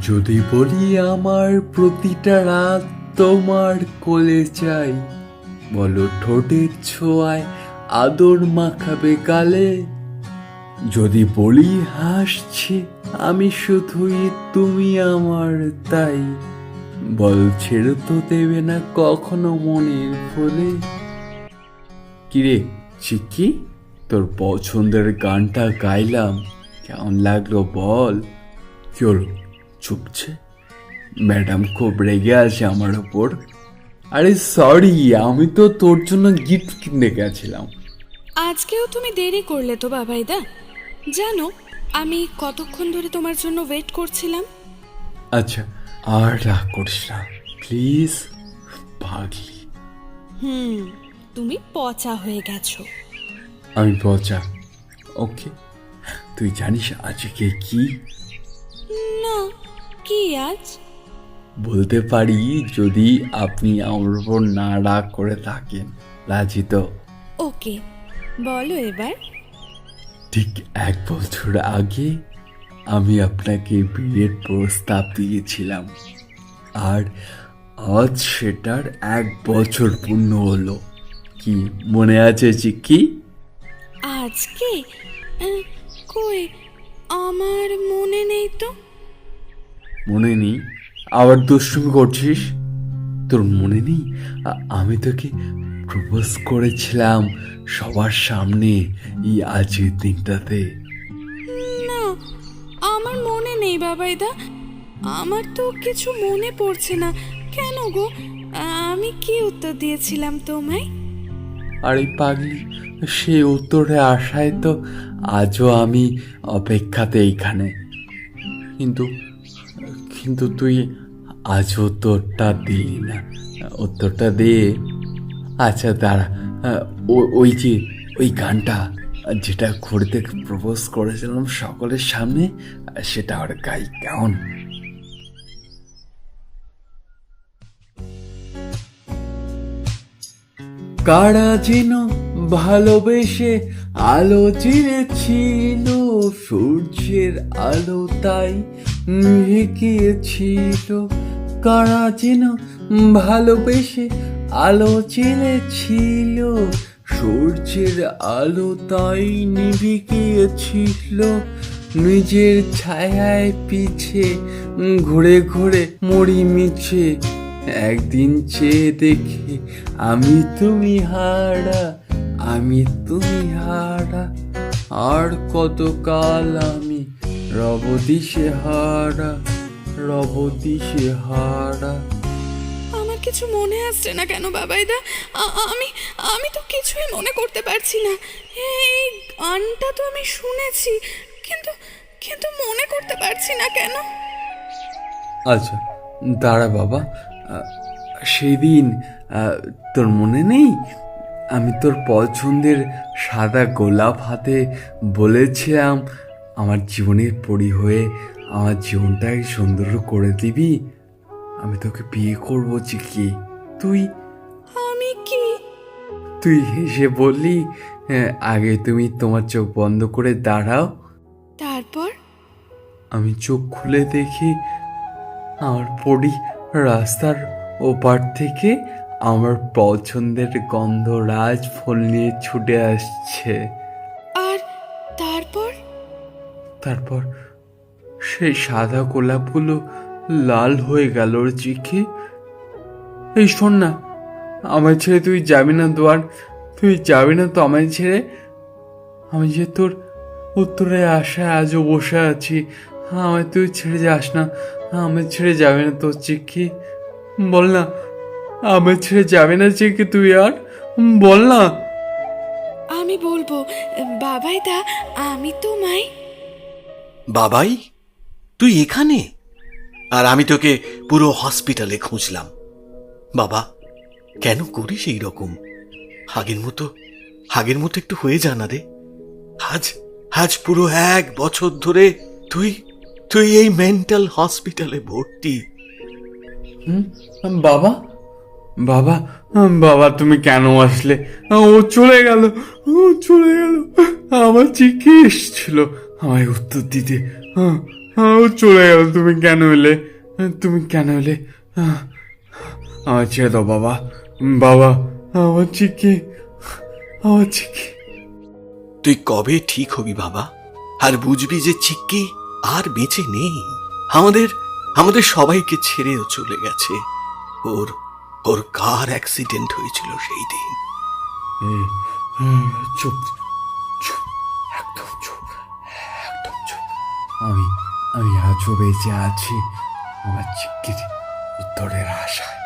যদি বলি আমার প্রতিটা রাত তোমার কোলে চাই, বলো ঠোঁটের ছোঁয়ায় আদর মাখাবে গালে। যদি বলি হাসছে, আমি শুধুই তুমি আমার তাই, বল ছেড়ে তো দেবে না কখনো মনের ভুলে কিরে চিকি তোর পছন্দের গানটা গাইলাম, কেমন লাগল বল? হলো চুপছে। ম্যাডাম খুব রেগে আছে আমার ওপর আরে সরি আমি তো তোর জন্য গিফট কিনতে গেছিলাম। আজকেও তুমি দেরি করলে তো বাবাইদা। জানো আমি কতক্ষণ ধরে তোমার জন্য ওয়েট করছিলাম? আচ্ছা আর রাগ করিস না প্লিজ পাগলি। হুম তুমি পচা হয়ে গেছো। আমি পচা। ওকে তুই জানিস আজকে কি? না কি আজ? বলতে পারি যদি আপনি আমার উপর না রাগ করে থাকেন রাজি তো। ওকে বলো এবার। ঠিক এক বছর আগে আমি আপনাকে বিয়ের প্রস্তাব দিয়েছিলাম আর আজ সেটার এক বছর পূর্ণ হলো। কি মনে আছে চিকি? আজকে? আহ, কই আমার মনে নেই তো। মনে নেই। আবার দুষ্টুমি করছিস? তোর মনে নেই? আমি তোকে প্রপোজ করেছিলাম সবার সামনে এই আজকের দিনটাতে। না আমার মনে নেই বাবাইদা আমার তো কিছু মনে পড়ছে না। কেন গো? আমি কি উত্তর দিয়েছিলাম তোমায়? আর পাগলি সে উত্তরে আসায় তো আজও আমি অপেক্ষাতে এইখানে। কিন্তু কিন্তু তুই আজ উত্তরটা দিলি না। উত্তরটা দে। আচ্ছা দাঁড়া। ওই যে, ওই গানটা যেটা ঘুরতে প্রপোজ করেছিলাম সকলের সামনে, সেটা আর গাই কেমন? কারা যেন ভালোবেসে আলো চিরেছিল সূর্যের আলো তাই গিয়েছিল। কারা যেন ভালোবেসে আলো চিরেছিল সূর্যের আলো তাই নিভে গিয়েছিল। নিজের ছায়ায় পিছে ঘুরে ঘুরে মরি মিছে। একদিন চেয়ে দেখি, আমি তুমি হারা, আমি তুমি হারা। আর কতকাল আমি রব দিশে হারা রব দিশে হারা। আমার কিছু মনে আসছে না কেন বাবাইদা? আমি আমি তো কিছুই মনে করতে পারছি না। এই গানটা তো আমি শুনেছি কিন্তু কিন্তু মনে করতে পারছি না কেন? আচ্ছা দাঁড়া বাবা। সেদিন তোর মনে নেই? আমি তোর পছন্দের সাদা গোলাপ হাতে বলেছিলাম আমার জীবনের পরি হয়ে আমার জীবনটাকে সুন্দর করে দিবি। আমি তোকে বিয়ে করব চিকি তুই? আমি কি? তুই হেসে বললি "হ্যাঁ, আগে তুমি তোমার চোখ বন্ধ করে দাঁড়াও। তারপর? আমি চোখ খুলে দেখি আমার পরি রাস্তার ওপার থেকে আমার পছন্দের গন্ধরাজ ফুল নিয়ে ছুটে আসছে। তারপর সেই সাদা গোলাপগুলো লাল হয়ে গেল ওর চিখে। এই শোন না, আমায় ছেড়ে তুই যাবি না দোয়ার। তুই যাবি না তো আমায় ছেড়ে। আমি যে তোর উত্তরে আশায় আজও বসে আছি, আমায় তুই ছেড়ে যাস না। আমায় ছেড়ে যাবে না তোর চিকি। বল না, আমায় ছেড়ে যাবে না চিকি তুই আর। বল না। আমি বলব, বাবাই দা, আমি তোমায় বাবাই, তুই এখানে? আর আমি তোকে পুরো হসপিটালে খুঁজলাম। বাবা, কেন করিস এই রকম? আগের মতো আগের মতো একটু হয়ে জানা রে। আজ আজ পুরো এক বছর ধরে তুই তুই এই মেন্টাল হসপিটালে ভর্তি? বাবা? বাবা বাবা তুমি কেন আসলে? ও চলে গেল ও চলে গেল। আমার চিকি এসছিল আমায় উত্তর দিতে। ও চলে গেল। তুমি কেন এলে? তুমি কেন এলে? আহ, আমার ছেড়ে দাও বাবা। বাবা আমার চিকি আমার চিকি তুই কবে ঠিক হবি বাবা? আর বুঝবি যে চিক্কি আর বেঁচে নেই। আমাদের আমাদের সবাইকে ছেড়েও চলে গেছে। ওর ওর কার অ্যাক্সিডেন্ট হয়েছিল সেই দিন? চুপ চুপ, একদম চুপ একদম চুপ। আমি আমি আজও বেঁচে আছি, আমার চিকির উত্তরের আশায়।